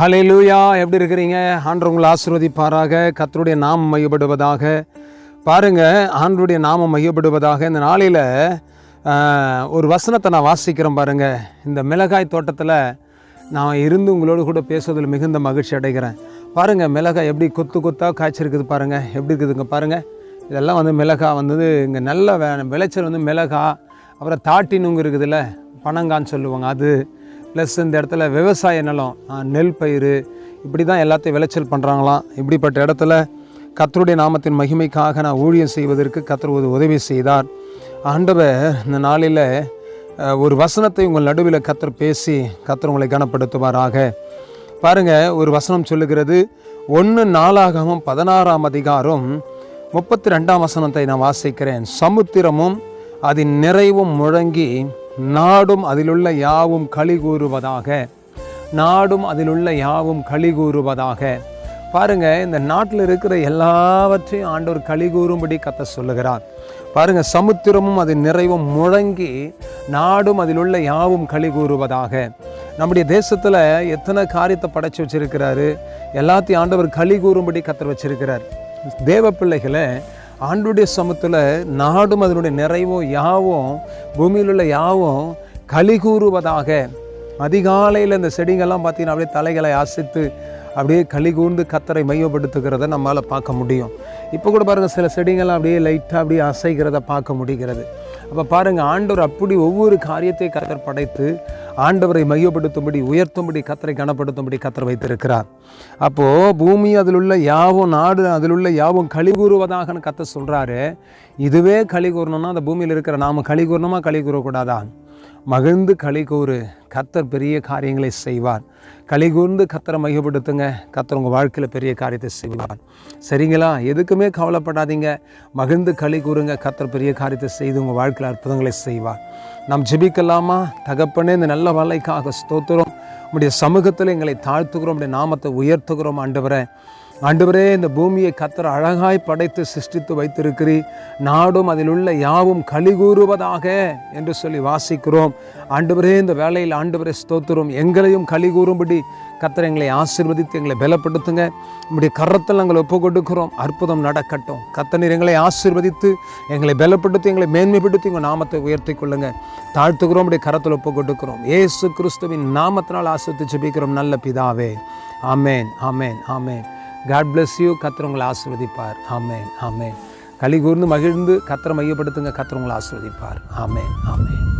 ஹலே லூயா எப்படி இருக்கிறீங்க? ஆண்டு உங்களை ஆசிர்வதிப்பாராக. கத்தருடைய நாமம் மையப்படுவதாக பாருங்க ஆண்டருடைய நாமம் மையப்படுவதாக இந்த நாளில் ஒரு வசனத்தை நான் வாசிக்கிறேன் பாருங்க. இந்த மிளகாய் தோட்டத்தில் நான் இருந்து உங்களோடு கூட பேசுவதில் மிகுந்த மகிழ்ச்சி அடைகிறேன். பாருங்க மிளகாய் எப்படி கொத்து கொத்தாக காய்ச்சிருக்குது பாருங்க. எப்படி இருக்குதுங்க பாருங்க. இதெல்லாம் வந்து மிளகாய் வந்தது. இங்கே நல்ல வே- விளைச்சல் வந்து மிளகாய் அப்புறம் தாட்டினுங்க இருக்குதுல்ல பனங்கான்னு சொல்லுவாங்க அது. ப்ளஸ் இந்த இடத்துல விவசாய நிலம் நெல் பயிர் இப்படி தான் எல்லாத்தையும் விளைச்சல் பண்ணுறாங்களாம் இப்படிப்பட்ட இடத்துல கத்தருடைய நாமத்தின் மகிமைக்காக நான் ஊழியம் செய்வதற்கு கத்தர் உதவி செய்தார். ஆண்டவர் இந்த நாளில் ஒரு வசனத்தை உங்கள் நடுவில் கத்தர் பேசி கத்தர் உங்களை கனப்படுத்துவாராக. பாருங்க ஒரு வசனம் சொல்லுகிறது ஒன்று நாளாகவும் பதினாறாம் அதிகாரம் முப்பத்தி ரெண்டாம் வசனத்தை நான் வாசிக்கிறேன். சமுத்திரமும் அதன் நிறைவும் முழங்கி நாடும் அதிலுள்ள யாவும் களி கூறுவதாக. நாடும் அதிலுள்ள யாவும் களி கூறுவதாக. பாருங்க இந்த நாட்டில் இருக்கிற எல்லாவற்றையும் ஆண்டவர் களி கூறும்படி கத்த சொல்லுகிறார். பாருங்க சமுத்திரமும் அதன் நிறைவும் முழங்கி நாடும் அதிலுள்ள யாவும் களி கூறுவதாக. நம்முடைய தேசத்தில் எத்தனை காரியத்தை படைச்சு வச்சிருக்கிறாரு? எல்லாத்தையும் ஆண்டவர் களி கூறும்படி கத்தர் வச்சிருக்கிறார். தேவ பிள்ளைகளை ஆண்டுடைய சமத்தில் நாடும் அதனுடைய நிறைவும் யாவும் பூமியில் உள்ள யாவும் களி கூறுவதாக அதிகாலையில் இந்த செடிங்கள்லாம் பார்த்தீங்கன்னா அப்படியே தலைகளை அசைத்து அப்படியே களி கூர்ந்து கத்தரை மையப்படுத்துகிறத நம்மளால் பார்க்க முடியும். இப்போ கூட பாருங்கள் சில செடிங்கள்லாம் அப்படியே லைட்டாக அப்படியே அசைக்கிறத பார்க்க முடிகிறது. அப்போ பாருங்கள் ஆண்டவர் அப்படி ஒவ்வொரு காரியத்தை கத்தர் படைத்து ஆண்டவரை மையப்படுத்தும்படி உயர்த்தும்படி கத்தரை கனப்படுத்தும்படி கத்தர் வைத்திருக்கிறார். அப்போது பூமி அதில் உள்ள யாவும் நாடு அதில் உள்ள யாவும் களி கூறுவதாகன்னு கத்த சொல்கிறாரு இதுவே களி கூறணும்னா அந்த பூமியில் இருக்கிற நாம களி கூறணுமா களி கூறக்கூடாதா மகிழ்ந்து களி கூறு. கத்தர் பெரிய காரியங்களை செய்வார். களி கூர்ந்து கத்தரை மையப்படுத்துங்க கத்தர் உங்கள் வாழ்க்கையில் பெரிய காரியத்தை செய்வார். சரிங்களா? எதுக்குமே கவலைப்படாதீங்க. மகிழ்ந்து களி கூறுங்க. கத்தர் பெரிய காரியத்தை செய்து உங்கள் வாழ்க்கையில் அற்புதங்களை செய்வார். நாம் ஜெபிக்கலாமா? தகப்பனே இந்த நல்ல வேலைக்காக ஸ்தோத்திரம். உடைய சமூகத்தில் எங்களை தாழ்த்துகிறோம். உம்முடைய நாமத்தை உயர்த்துகிறோம் ஆண்டவரே. ஆண்டவரே இந்த பூமியை கத்தர் அழகாய் படைத்து சிருஷ்டித்து வைத்திருக்கிறீர். நாடும் அதில் உள்ள யாவும் களி கூறுவதாக என்று சொல்லி வாசிக்கிறோம். ஆண்டவரே இந்த வேலையில் ஆண்டவரே ஸ்தோத்திரம். எங்களையும் களி கூறும்படி கத்தர் எங்களை ஆசீர்வதித்து எங்களை பலப்படுத்துங்க. நம்முடைய கரத்தில் நாங்கள் ஒப்பு கொடுக்கிறோம் அற்புதம் நடக்கட்டும். கத்தனீர் எங்களை ஆசிர்வதித்து எங்களை பலப்படுத்தி எங்களை மேன்மைப்படுத்தி உங்கள் நாமத்தை உயர்த்தி கொள்ளுங்க. தாழ்த்துக்கிறோம் இப்படி கரத்தில் ஒப்பு கொடுக்கிறோம் ஏசு கிறிஸ்துவின் நாமத்தினால் ஆசிர்வதித்து ஜெபிக்கிறோம். நல்ல பிதாவே. Amen amen amen. God bless you கத்தர் உங்களை ஆசீர்வதிப்பார். ஆமேன் ஆமேன் களி கூர்ந்து மகிழ்ந்து கத்தரை மையப்படுத்துங்க. கத்தர் உங்களை ஆசீர்வதிப்பார். ஆமேன் ஆமேன்